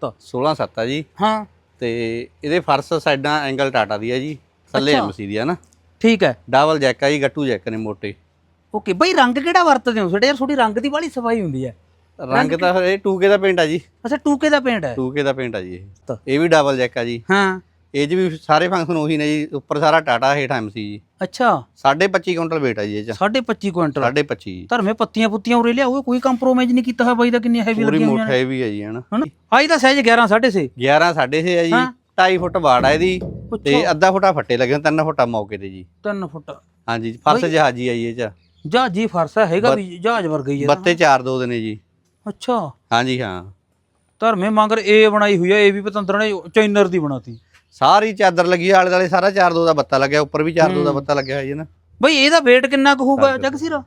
ਤਾਂ 16 7 ਆ ਜੀ। ਹਾਂ। ਤੇ ਇਹਦੇ ਫਰਸ ਸਾਈਡਾਂ ਐਂਗਲ ਟਾਟਾ ਦੀ ਹੈ ਜੀ। ਥੱਲੇ ਅੱਛਾ। ਐਮਸੀ ਦੀ ਹੈ ਨਾ। ਠੀਕ ਹੈ। ਡਬਲ ਜੈਕ ਆ ਜੀ ਗੱਟੂ ਜੈਕ ਨੇ ਮੋਟੇ। ਓਕੇ ਬਈ ਰੰਗ ਕਿਹੜਾ ਵਰਤਦੇ ਹੋ? ਤੁਹਾਡੇ ਯਾਰ ਤੁਹਾਡੀ ਰੰਗ ਦੀ ਬਾਹਲੀ ਸਫ਼ਾਈ ਹੁੰਦੀ ਹੈ। ਰੰਗ ਤਾਂ ਫਿਰ ਇਹ 2K ਦਾ ਪੇਂਟ ਆ ਜੀ। ਅੱਛਾ ਟੂਕੇ ਦਾ ਪੇਂਟ ਹੈ। 2K ਦਾ ਪੇਂਟ ਆ ਜੀ ਤਾਂ। ਇਹ ਇਹ ਵੀ ਡਬਲ ਜੈਕ ਆ ਜੀ। ਹਾਂ। ਇਹ 'ਚ ਵੀ ਸਾਰੇ ਫੰਕਸ਼ਨ ਉਹੀ ਨੇ ਜੀ ਉੱਪਰ ਸਾਰਾ ਟਾਟਾ ਹੇਠ ਐਮਸੀ ਜੀ। ਅੱਛਾ। 25.5 ਕੁਇੰਟਲ weight ਆ ਜੀ ਇਹ 'ਚ। 25 ਕੁਇੰਟਲ। 25.5 ਜੀ ਧਰਮੇ ਪੱਤੀਆਂ ਪੁੱਤੀਆਂ ਉਰੇ ਲਿਆਓ ਕੋਈ ਕੰਪਰੋਮਾਈਜ਼ ਨਹੀਂ ਕੀਤਾ ਹੋਇਆ ਬਾਈ ਦਾ ਕਿੰਨੀ ਹੈਵੀ ਪੂਰੀ ਲੱਗੀਆਂ ਮੋਟ ਹੋਈਆਂ ਨੇ। ਹੈਵੀ ਹੈ ਜੀ ਹਨਾ। ਹਨਾ? ਆਈ ਤਾਂ ਸਾਈਜ਼ 11 6.5 11 ਸਾਢੇ ਛੇ ਆ ਜੀ ਹਾਂ। 2.5 ਫੁੱਟ ਵਾੜ ਆ ਇਹਦੀ ਤੇ ਅੱਧਾ ਫੁੱਟਾ ਫੱਟੇ ਲੱਗੇ ਤਿੰਨ ਫੁੱਟਾ ਮੌਕੇ ਤੇ ਜੀ। 3 ਫੁੱਟ। ਹਾਂਜੀ ਫਰਸ਼ ਜਹਾਜੀ ਆ ਜੀ ਇਹ 'ਚ। ਜਹਾਜੀ ਫਰਸਾ ਹੈਗਾ ਵੀ ਜਹਾਜ਼ ਵਰਗਾ ਹੀ ਹੈ ਬੱਤੇ ਚਾਰ ਦੋ ਦੇ ਨੇ ਜੀ। ਅੱਛਾ। ਹਾਂਜੀ ਹਾਂ। ਧਰਮੇ ਮੰਗਰ ਇਹ ਬਣਾਈ ਹੋਈ ਹੈ ਇਹ ਵੀ ਪਤੰਦਰ ਨੇ ਚਾਈਨਰ ਦੀ ਬਣਾਤੀ। ਸਾਰੀ ਚਾਦਰ ਲੱਗੀ ਆ, ਆਲੇ ਦੁਆਲੇ ਸਾਰਾ ਚਾਰ ਦੋ ਦਾ ਬੱਤਾ ਲੱਗਿਆ ਉੱਪਰ ਵੀ ਚਾਰ ਦੋ ਦਾ ਬੱਤਾ ਲੱਗਿਆ ਹੋਇਆ ਜੀ ਨਾ। ਬਈ ਇਹਦਾ weight ਕਿੰਨਾ ਕੁ ਹੋਊਗਾ ਜਗਸੀਰ?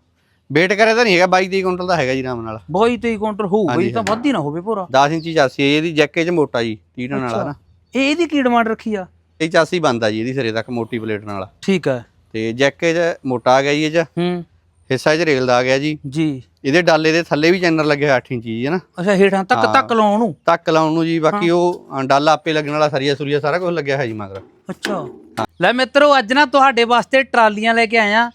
ਵੇਟ ਕਰੇ ਤਾਂ ਨਹੀਂ ਹੈਗਾ 22 23 ਕੁਇੰਟਲ ਦਾ ਹੈਗਾ ਜੀ ਆਰਾਮ ਨਾਲ। 22 23 ਕੁਇੰਟਲ ਹੋਊ ਬਈ ਤਾਂ ਵੱਧ ਹੀ ਨਾ ਹੋਵੇ ਪੂਰਾ 10 ਇੰਚੀ ਚਾਸੀ ਹੈ ਜੀ, ਇਹਦੀ ਜੈਕੇ 'ਚ ਮੋਟਾ ਜੀ 30 ਟਨ ਵਾਲਾ ਨਾ। ਇਹ ਇਹਦੀ ਕੀ ਡਿਮਾਂਡ ਰੱਖੀ ਆ? ਇਹ ਚਾਸੀ ਬੰਦਾ ਜੀ ਇਹਦੀ ਸਿਰੇ ਤੱਕ ਮੋਟੀ ਪਲੇਟ ਨਾਲ। ਠੀਕ ਹੈ ਤੇ ਜੈਕੇ 'ਚ ਮੋਟਾ ਆ ਗਿਆ ਜੀ ਇਹ 'ਚ। ਹੂੰ। ਹਿੱਸਾ 'ਚ ਰੇਲ ਦਾ ਆ ਗਿਆ ਜੀ। ਜੀ। ਇਹਦੇ ਡਾਲੇ ਦੇ ਥੱਲੇ ਵੀ ਚੈਨਲ ਲੱਗਿਆ ਹੋਇਆ 8 ਇੰਚੀ ਜੀ ਹੈ ਨਾ? ਅੱਛਾ ਹੇਠਾਂ ਤੱਕ ਤੱਕ ਲਾਉਣ ਨੂੰ? ਤੱਕ ਲਾਉਣ ਨੂੰ ਜੀ ਬਾਕੀ ਉਹ ਅ, ਡਾਲਾ ਆਪੇ ਲੱਗਣ ਵਾਲਾ ਸਰੀਆ ਸੁਰੀਆ ਸਾਰਾ ਕੁਝ ਲੱਗਿਆ ਹੈ ਜੀ ਮਗਰ। ਅੱਛਾ। ਲੈ ਮਿੱਤਰੋ ਅੱਜ ਨਾ ਤੁਹਾਡੇ ਵਾਸਤੇ ਟਰਾਲੀਆਂ ਲੈ ਕੇ ਆਇਆ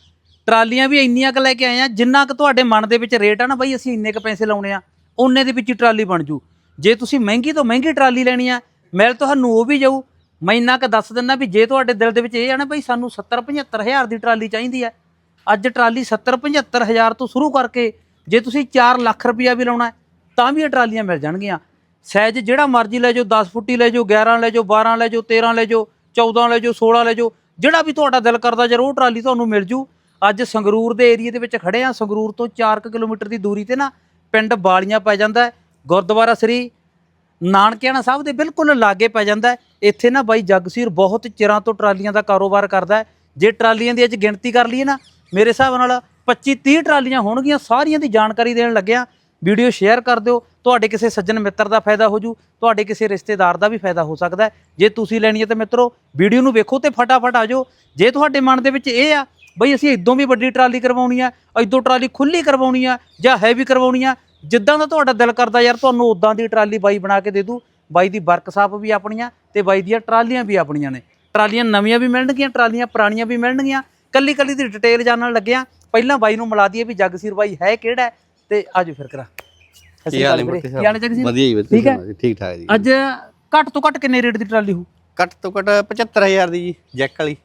ਟਰਾਲੀਆਂ ਵੀ ਇੰਨੀਆਂ ਕ ਲੈ ਕੇ ਆਇਆ ਜਿੰਨਾ ਕ ਤੁਹਾਡੇ ਮਨ ਦੇ ਵਿੱਚ ਰੇਟ ਆ ਨਾ ਬਈ ਅਸੀਂ ਇੰਨੇ ਕ ਪੈਸੇ ਲਾਉਣੇ ਆ ਉਹਨੇ ਦੇ ਵਿੱਚ ਹੀ ਟਰਾਲੀ ਬਣ ਜੂ। ਜੇ ਤੁਸੀਂ ਮਹਿੰਗੀ ਤੋਂ ਮਹਿੰਗੀ ਟਰਾਲੀ ਲੈਣੀ ਆ ਮਿਲ ਤੁਹਾਨੂੰ ਉਹ ਵੀ ਜਾਊ। ਮੈਂ ਇੰਨਾ ਕ ਦੱਸ ਦਿੰਦਾ ਵੀ ਜੇ ਤੁਹਾਡੇ ਦਿਲ ਦੇ ਵਿੱਚ ਇਹ ਆ ਨਾ ਬਈ ਸਾਨੂੰ 70 75 ਹਜ਼ਾਰ ਦੀ ਟਰਾਲੀ ਚਾਹੀਦੀ ਆ। ਅੱਜ ਟਰਾਲੀ 70 75 ਹਜ਼ਾਰ ਤੋਂ ਸ਼ੁਰੂ ਕਰਕੇ ਜੇ ਤੁਸੀਂ 4 ਲੱਖ ਰੁਪਇਆ ਵੀ ਲਾਉਣਾ ਤਾਂ ਵੀ ਇਹ ਟਰਾਲੀਆਂ ਮਿਲ ਜਾਣਗੀਆਂ। ਸਾਈਜ਼ ਜਿਹੜਾ ਮਰਜ਼ੀ ਲੈ ਜਾਓ 10 ਫੁੱਟੀ ਲੈ ਜਾਓ 11 ਲੈ ਜਾਓ 12 ਲੈ ਜਾਓ 13 ਲੈ ਜਾਓ 14 ਲੈ ਜਾਓ 16 ਲੈ ਜਾਓ, ਜਿਹੜਾ ਵੀ ਤੁਹਾਡਾ ਦਿਲ ਕਰਦਾ ਜਰ ਉਹ ਟਰਾਲੀ ਤੁਹਾਨੂੰ ਮਿਲ ਜੂ। ਅੱਜ ਸੰਗਰੂਰ ਦੇ ਏਰੀਏ ਦੇ ਵਿੱਚ ਖੜੇ ਆ ਸੰਗਰੂਰ ਤੋਂ 4 ਕਿਲੋਮੀਟਰ ਦੀ ਦੂਰੀ ਤੇ ਨਾ ਪਿੰਡ ਬਾਲੀਆਂ ਪੈ ਜਾਂਦਾ ਗੁਰਦੁਆਰਾ ਸ੍ਰੀ ਨਾਨਕਿਆਣਾ ਸਾਹਿਬ ਦੇ ਬਿਲਕੁਲ ਲਾਗੇ ਪੈ ਜਾਂਦਾ ਇੱਥੇ ਨਾ ਬਾਈ ਜਗਸੀਰ ਬਹੁਤ ਚਿਰਾਂ ਤੋਂ ਟਰਾਲੀਆਂ ਦਾ ਕਾਰੋਬਾਰ ਕਰਦਾ ਜੇ ਟਰਾਲੀਆਂ ਦੀ ਅੱਜ ਗਿਣਤੀ ਕਰ ਲਈਏ ਨਾ, ਮੇਰੇ ਹਿਸਾਬ ਨਾਲ 25 30 ਟਰਾਲੀਆਂ ਹੋਣਗੀਆਂ, ਸਾਰੀਆਂ ਦੀ ਜਾਣਕਾਰੀ ਦੇਣ ਲੱਗਿਆ ਵੀਡੀਓ ਸ਼ੇਅਰ ਕਰ ਦਿਓ। ਤੁਹਾਡੇ ਕਿਸੇ ਸੱਜਣ ਮਿੱਤਰ ਦਾ ਫਾਇਦਾ ਹੋ ਜੂ, ਤੁਹਾਡੇ ਕਿਸੇ ਰਿਸ਼ਤੇਦਾਰ ਦਾ ਵੀ ਫਾਇਦਾ ਹੋ ਸਕਦਾ ਜੇ ਤੁਸੀਂ ਲੈਣੀ ਹੈ ਤਾਂ ਮਿੱਤਰੋ, ਵੀਡੀਓ ਨੂੰ ਵੇਖੋ ਤੇ ਫਟਾਫਟ ਆ ਜਾਓ। ਜੇ ਤੁਹਾਡੇ ਮਨ ਦੇ ਵਿੱਚ ਇਹ ਆ, ਬਈ ਅਸੀਂ ਇਦੋਂ ਵੀ ਵੱਡੀ ਟਰਾਲੀ ਕਰਵਾਉਣੀ ਆ, ਇਦੋਂ ਟਰਾਲੀ ਖੁੱਲੀ ਕਰਵਾਉਣੀ ਆ ਜਾਂ ਹੈਵੀ ਕਰਵਾਉਣੀ ਆ, ਜਿੱਦਾਂ ਦਾ ਤੁਹਾਡਾ ਦਿਲ ਕਰਦਾ ਯਾਰ, ਤੁਹਾਨੂੰ ਉਦਾਂ ਦੀ ਟਰਾਲੀ ਬਾਈ ਬਣਾ ਕੇ ਦੇ ਦੂ। ਬਾਈ ਦੀ ਵਰਕਸ਼ਾਪ ਵੀ ਆਪਣੀਆਂ ਤੇ ਬਾਈ ਦੀਆਂ ਟਰਾਲੀਆਂ ਵੀ ਆਪਣੀਆਂ ਨੇ। ਟਰਾਲੀਆਂ ਨਵੀਆਂ ਵੀ ਮਿਲਣਗੀਆਂ, ਟਰਾਲੀਆਂ ਪੁਰਾਣੀਆਂ ਵੀ ਮਿਲਣਗੀਆਂ। ਕੱਲੀ ਕੱਲੀ ਦੀ ਡਿਟੇਲ ਜਾਣਨ ਲੱਗਿਆ। ਪਹਿਲਾਂ ਬਾਈ ਨੂੰ ਮਿਲਾ ਦਈਏ ਵੀ ਜਗਸੀਰ ਬਾਈ ਹੈ ਕਿਹੜਾ ਤੇ ਆਜੋ ਫਿਰ ਕਰਾ। ਕੀ ਹਾਲ ਹੈ ਮੁਰਤੀ ਕੀ ਹਾਲ ਹੈ ਜਗਸੀਰ? ਵਧੀਆ ਵਧੀਆ ਠੀਕ ਹੈ? ਠੀਕ ਠਾਕ ਜੀ। ਅੱਜ ਘੱਟ ਤੋਂ ਘੱਟ ਕਿੰਨੇ ਰੇਟ ਦੀ ਟਰਾਲੀ ਹੋ ਘੱਟ ਤੋਂ ਘੱਟ 75000 ਦੀ ਜੀ ਜੈਕ ਵਾਲੀ।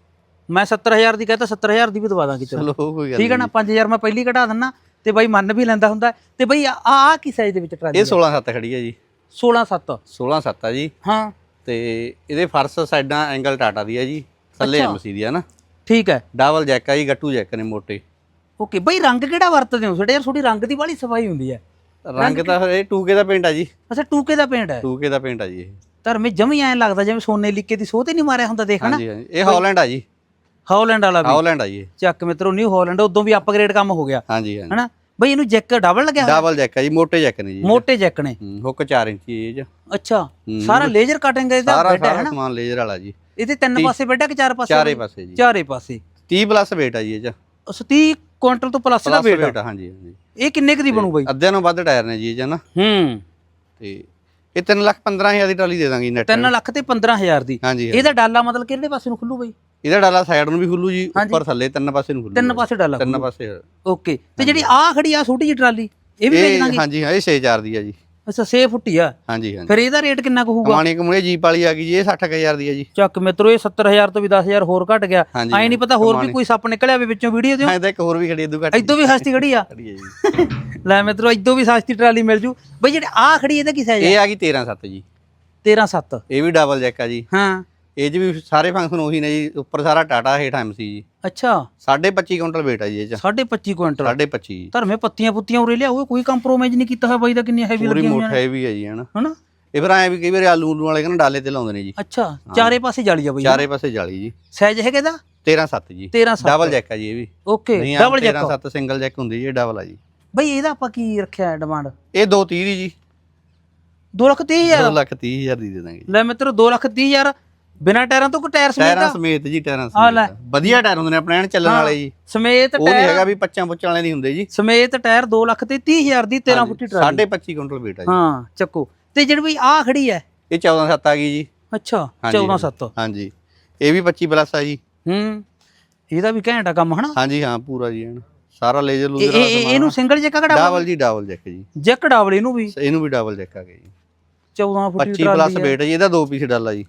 ਮੈਂ 70000 ਦੀ ਕਹਤਾ 70000 ਦੀ ਵੀ ਦਵਾ ਦਾਂਗੇ ਚਲੋ। ਕੋਈ ਗੱਲ ਠੀਕ ਹੈ ਨਾ 5000 ਮੈਂ ਪਹਿਲੀ ਘਟਾ ਦਿੰਨਾ ਤੇ ਬਾਈ ਮੰਨ ਵੀ ਲੈਂਦਾ ਹੁੰਦਾ। ਤੇ ਬਈ ਆ ਆ ਕੀ ਸਾਈਜ਼ ਦੇ ਵਿੱਚ ਟਰਾਲੀ ਇਹ 16 7 ਖੜੀ ਹੈ ਜੀ। 16 7 16 7 ਆ ਜੀ। ਹਾਂ। ਤੇ ਇਹਦੇ ਫਰਸ ਸਾਈਡਾਂ ਐਂਗਲ ਟਾਟਾ ਦੀ ਹੈ ਜੀ। ਥੱਲੇ। ਐਮਸੀ ਦੀ ਹੈ ਨਾ। ਠੀਕ ਹੈ। ਡਬਲ ਜੈਕ ਆ ਜੀ ਗੱਟੂ ਜੈਕ ਨੇ ਮੋਟੇ। ਓਕੇ ਬਈ ਰੰਗ ਕਿਹੜਾ ਵਰਤਦੇ ਹੋ? ਤੁਹਾਡੇ ਯਾਰ ਤੁਹਾਡੀ ਰੰਗ ਦੀ ਬਾਹਲੀ ਸਫ਼ਾਈ ਹੁੰਦੀ ਹੈ। ਰੰਗ ਤਾਂ ਇਹ 2K ਦਾ ਪੇਂਟ ਆ ਜੀ। ਅੱਛਾ ਟੂਕੇ ਦਾ ਪੇਂਟ ਹੈ। 2K ਦਾ ਪੇਂਟ ਆ ਜੀ ਇਹ। ਧਰਮੇ ਜਮੀ ਐਂ ਲੱਗਦਾ ਜਿਵੇਂ ਸੋਨੇ ਲਿਕੇ ਦੀ ਸੋਹ ਤੇ ਨਹੀਂ ਮਾਰਿਆ ਹੁੰਦਾ ਦੇਖ ਹਨਾ? ਹਾਂਜੀ ਹਾਂਜੀ। ਇਹ ਹਾਲੈਂਡ ਆ ਜੀ। ਹਾਲੈਂਡ ਵਾਲਾ ਵੀ। ਹਾਲੈਂਡ ਆ ਜੀ। ਚੱਕ ਮਿੱਤਰੋ ਨਿਊ ਹਾਲੈਂਡ ਉਦੋਂ ਵੀ ਅਪਗ੍ਰੇਡ ਕੰਮ ਹੋ ਗਿਆ। ਹਾਂਜੀ ਹਾਂਜੀ। ਹਨਾ? ਬਈ ਇਹਨੂੰ ਜੈਕ ਡਬਲ ਲੱਗਿਆ? ਡਬਲ ਜੈਕ ਆ ਜੀ ਮੋਟੇ ਜੈਕ ਨੇ ਜੀ ਮੋਟੇ ਜੈਕ ਨੇ। ਹੁੱਕ 4 ਇੰਚੀ ਇਹ 'ਚ। ਅੱਛਾ ਸਾਰਾ ਲੇਜ਼ਰ ਕਟਿੰਗ ਇਹਦਾ ਸਾਰਾ ਸਾਰਾ ਸਮਾਨ ਲੇਜ਼ਰ ਵਾਲਾ ਜੀ। ਇਹਦੇ ਤਿੰਨ ਪਾਸੇ ਹੈ ਕਿ ਚਾਰ ਪਾਸੇ? ਚਾਰੇ ਪਾਸੇ ਜੀ। ਚਾਰੇ ਪਾਸੇ। 30 ਪਲੱਸ weight ਆ ਜੀ ਇਹ 'ਚ। ਉਸ 30 ਕੁਇੰਟਲ ਤੋਂ ਪਲੱਸ ਦਾ weight ਆ? ਹਾਂਜੀ ਹਾਂਜੀ। ਇਹ ਕਿੰਨੇ ਕੁ ਦੀ ਬਣੂ ਬਾਈ? ਅੱਧਿਆਂ ਨੂੰ ਵੱਧ ਟਾਇਰ ਨੇ ਜੀ ਇਹ 'ਚ ਨਾ। ਹੂੰ। ਤੇ ਇਹ 3 ਲੱਖ 15000 ਦੀ ਟਰਾਲੀ ਦੇ ਦਾਂਗੇ ਨੈਟ 3 ਲੱਖ ਤੇ 15000 ਦੀ। ਹਾਂਜੀ ਇਹਦਾ ਡਾਲਾ ਮਤਲਬ ਕਿਹੜੇ ਪਾਸੇ ਨੂੰ ਖੁੱਲੂ ਬਾਈ? ਇਹਦਾ ਡਾਲਾ ਸਾਈਡ ਨੂੰ ਵੀ ਖੁੱਲੂ ਜੀ ਉੱਪਰ ਥੱਲੇ ਤਿੰਨ ਪਾਸੇ ਨੂੰ ਖੁੱਲੂ ਤਿੰਨ ਪਾਸੇ ਡਾਲਾ ਤਿੰਨ ਪਾਸੇ। ਓਕੇ। ਤੇ ਜਿਹੜੀ ਆ ਖੜੀ ਆ ਛੋਟੀ ਜਿਹੀ ਟਰਾਲੀ ਇਹ ਵੀ ਇਹ ਦਾਂਗੇ ਹਾਂਜੀ ਹਾਂ ਇਹ 6000 ਦੀ ਆ ਜੀ। ਅੱਛਾ 6 ਫੁੱਟੀ ਆ। ਹਾਂਜੀ ਹਾਂਜੀ। ਫਿਰ ਇਹਦਾ ਰੇਟ ਕਿੰਨਾ ਕੁ ਹੋਊਗਾ? ਕਮਾਣੀ ਕਮੂਣੇ ਜੀਪ ਵਾਲੀ ਆ ਗਈ ਜੀ ਇਹ 60000 ਦੀ ਆ ਜੀ। ਚੱਕ ਮਿੱਤਰੋ ਇਹ 70000 ਤੋਂ ਵੀ 10000 ਹੋਰ ਘਟ ਗਿਆ। ਹਾਂਜੀ, ਐ ਨਹੀਂ ਪਤਾ ਹੋਰ ਵੀ ਕੋਈ ਸੱਪ ਨਿਕਲਿਆ ਹੋਵੇ ਵਿੱਚੋਂ ਵੀਡੀਓ ਦਿਓ। ਹਾਂ ਇਹਦਾ ਇੱਕ ਹੋਰ ਵੀ ਖੜੀ ਇਦੋਂ ਘੱਟ ਇਦੋਂ ਵੀ ਸਸਤੀ ਖੜੀ ਆ। ਖੜੀ ਹੈ ਜੀ। ਲੈ ਮਿੱਤਰੋ ਇਦੋਂ ਵੀ ਸਸਤੀ ਟਰਾਲੀ ਮਿਲ ਜੂ। ਬਈ ਜਿਹੜੇ ਆ ਖੜੀ ਇਹਦਾ ਕੀ ਸਾਈਜ਼ ਹੈ ਇਹ ਆ ਗਈ 13 7 ਜੀ। 13 7 ਇਹ ਵੀ ਡਬਲ ਜੈਕ ਆ ਜੀ। ਹਾਂ। ਇਹ 'ਚ ਵੀ ਸਾਰੇ ਫੰਕਸ਼ਨ ਉਹੀ ਨੇ ਜੀ ਉੱਪਰ ਸਾਰਾ ਟਾਟਾ ਹੇਠ ਐਮਸੀ ਜੀ। ਅੱਛਾ। 25.5 ਕੁਇੰਟਲ weight ਆ ਜੀ ਇਹ 'ਚ। 25.5 ਕੁਇੰਟਲ। 25.5 ਜੀ ਧਰਮੇ ਪੱਤੀਆਂ ਪੁੱਤੀਆਂ ਉਰੇ ਲਿਆਓ ਕੋਈ ਕੰਪਰੋਮਾਈਜ਼ ਨਹੀਂ ਕੀਤਾ ਹੋਇਆ ਬਾਈ ਦਾ ਕਿੰਨੀ ਹੈਵੀ ਲੱਗੀਆਂ ਹੋਈਆਂ ਨੇ। ਹੈਵੀ ਹੈ ਜੀ ਹਨਾ। ਹਨਾ? ਇਹ ਫਿਰ ਐ ਵੀ ਕਈ ਵਾਰ ਆਲੂ ਉਲੂ ਵਾਲੇ ਕਹਿੰਦੇ ਡਾਲੇ ਤੇ ਲਾਉਂਦੇ ਨੇ ਜੀ। ਅੱਛਾ ਚਾਰੇ ਪਾਸੇ ਜਾਲੀ ਆ ਬਾਈ। ਚਾਰੇ ਪਾਸੇ ਜਾਲੀ ਜੀ। ਸਾਈਜ਼ ਹੈਗਾ ਇਹਦਾ? 13 7 ਜੀ। 13 7 ਡਬਲ ਜੈਕ ਆ ਜੀ ਇਹ ਵੀ। Okay double jack 13 7 single jack ਹੁੰਦੀ ਜੀ ਇਹ ਡਬਲ ਆ ਜੀ। ਬਈ ਇਹਦਾ ਆਪਾਂ ਕੀ ਰੱਖਿਆ ਡਿਮਾਂਡ ਇਹ 230 ਦੀ ਜੀ। 2 ਲੱਖ 30 ਹਜ਼ਾਰ। 2 ਲੱਖ 30 ਹਜ਼ਾਰ ਦੀ ਦੇ ਦਾਂਗੇ ਲੈ ਮਿੱਤਰੋ 2 ਲੱਖ 30 ਹਜ਼ਾਰ। ਬਿਨਾ ਟਾਇਰਾਂ ਤੋਂ ਕੋਈ ਟਾਇਰ ਸਮੇਤ ਟਾਇਰਾਂ ਆ? ਸਮੇਤ ਜੀ ਟਾਇਰਾਂ ਆ ਲੈ। ਸਮੇਤ ਵਧੀਆ ਟਾਇਰ ਹੁੰਦੇ ਨੇ ਆਪਣੇ ਐਨ ਚੱਲਣ ਵਾਲੇ ਜੀ। ਸਮੇਤ ਉਹ ਨਹੀਂ ਟਾਇਰ ਹੈਗਾ ਵੀ ਪੱਚਾਂ ਪੁੱਚਾਂ ਵਾਲੇ ਨਹੀਂ ਹੁੰਦੇ ਜੀ। ਸਮੇਤ ਟਾਇਰ 2 ਲੱਖ ਤੇ 30 ਹਜ਼ਾਰ ਦੀ 13 ਫੁੱਟੀ ਟਰਾਲੀ। ਸਾਢੇ 25 ਕੁਇੰਟਲ weight ਆ ਜੀ। ਹਾਂ ਚੱਕੋ। ਤੇ ਜਿਹੜੀ ਬਈ ਆ ਖੜੀ ਹੈ ਇਹ 14 7 ਆ ਗਈ ਜੀ। ਅੱਛਾ ਹਾਂਜੀ, 14 7 ਹਾਂਜੀ। ਇਹ ਵੀ 25 ਪਲੱਸ ਆ ਜੀ। ਹੂੰ ਇਹਦਾ ਵੀ ਘੈਂਟਾ ਕੰਮ ਹਨਾ? ਹਾਂਜੀ ਹਾਂ ਪੂਰਾ ਜੀ ਐਨ। ਸਾਰਾ ਲੇਜ਼ਰ ਇਹ ਲੂਜ਼ਰ ਇਹ- ਇਹ- ਇਹਨੂੰ ਸਿੰਗਲ ਜੈਕ ਕੜਾ ਡਬਲ ਜੀ ਡਬਲ ਜੈਕ ਜੀ। ਜੈਕ ਡਬਲ ਇਹਨੂੰ ਵੀ? ਇਹਨੂੰ ਵੀ ਡਬਲ ਜੈਕ ਆ ਗਿਆ ਜੀ। 14 ਫੁੱਟ 25 ਪਲੱਸ weight ਹੈ ਜੀ ਇਹਦਾ ਦੋ ਪੀਸ ਡਾਲਾ ਜੀ।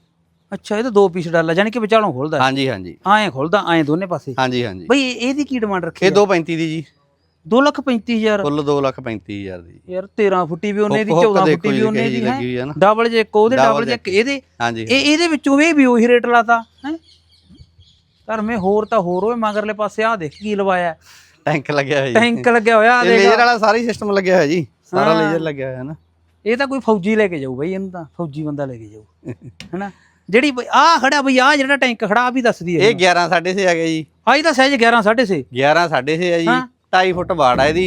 ਅੱਛਾ ਇਹ ਤਾਂ ਦੋ ਪੀਸ ਡਾਲਾ ਯਾਨੀ ਕਿ ਵਿਚਾਲੋਂ ਖੁੱਲਦਾ ਹਾਂਜੀ ਹਾਂਜੀ। ਐਂ ਖੁੱਲਦਾ ਐਂ ਦੋਨੇ ਪਾਸੇ। ਹਾਂਜੀ ਹਾਂਜੀ। ਬਈ ਇਹ- ਇਹਦੀ ਕੀ ਡਿਮਾਂਡ ਰੱਖੀ ਇਹ 235 ਦੀ ਜੀ। 2 ਲੱਖ 35000 ਕੁੱਲ 2 ਲੱਖ 35000 ਦੀ। ਯਾਰ 13 ਫੁੱਟੀ ਵੀ ਉਹਨੇ ਦੀ ਹੁੱਕ- ਹੁੱਕ 14 ਦੇਖੋ ਫੁੱਟੀ ਵੀ ਉਹਨੇ ਦੀ ਹੈ? ਡਬਲ ਜੇ ਉਹਦੇ ਡਬਲ ਜੇ। ਇਹਦੇ ਹਾਂਜੀ। ਇਹ ਇਹਦੇ ਵਿੱਚੋਂ ਇਹ ਵੀ ਉਹੀ ਰੇਟ ਲਾਤਾ ਹੈ? ਧਰਮੇ ਹੋਰ ਤਾਂ ਹੋਰ ਹੋਏ ਮਗਰਲੇ ਪਾਸੇ ਆ ਦੇਖ ਕੀ ਲਵਾਇਆ। ਹੈ। ਟੈਂਕ ਲੱਗਿਆ ਹੋਇਆ ਜੀ। ਟੈਂਕ ਲੱਗਿਆ ਹੋਇਆ ਆ ਦੇਖ ਲੇਜ਼ਰ ਵਾਲਾ ਸਾਰਾ ਹੀ ਸਿਸਟਮ ਲੱਗਿਆ ਹੋਇਆ ਜੀ। ਸਾਰਾ ਹਾਂ। ਲੇਜ਼ਰ ਲੱਗਿਆ ਹੋਇਆ ਨਾ। ਇਹ ਤਾਂ ਕੋਈ ਫੌਜੀ ਲੈ ਕੇ ਜਾਊ ਬਈ ਇਹਨੂੰ ਤਾਂ ਫੌਜੀ ਬੰਦਾ ਲੈ ਕੇ ਜਾਊ। ਹੈਨਾ? ਜਿਹੜੀ ਆ ਖੜਾ ਬਈ ਆ ਜਿਹੜਾ ਟੈਂਕ ਖੜਾ ਆ ਵੀ ਦੱਸਦੀ ਹੈ ਇਹ 11 6.5 ਆ ਗਿਆ ਜੀ। ਆ ਇਹਦਾ ਸਾਈਜ਼ 11 6.5 11 6.5 ਆ ਜੀ ਹਾਂ। 2.5 ਫੁੱਟ ਬਾੜ ਆ ਇਹਦੀ